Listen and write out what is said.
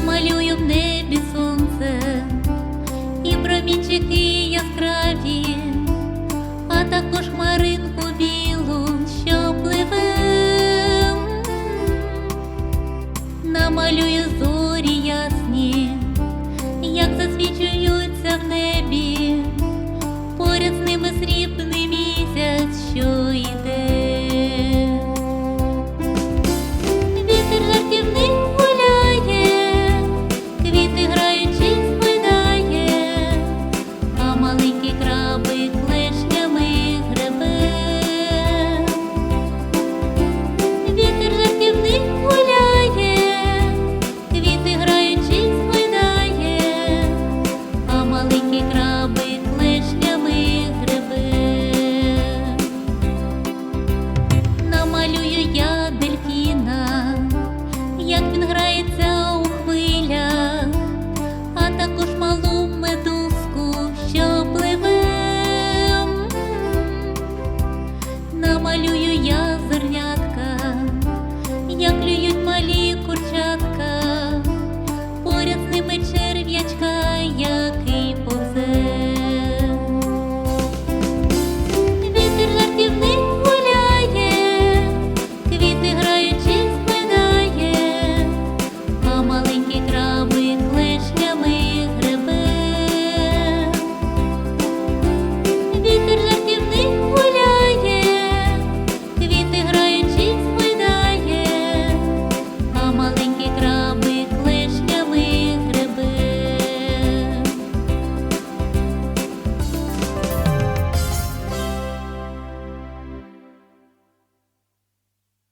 намалюю в небі сонце і промінчики маленький.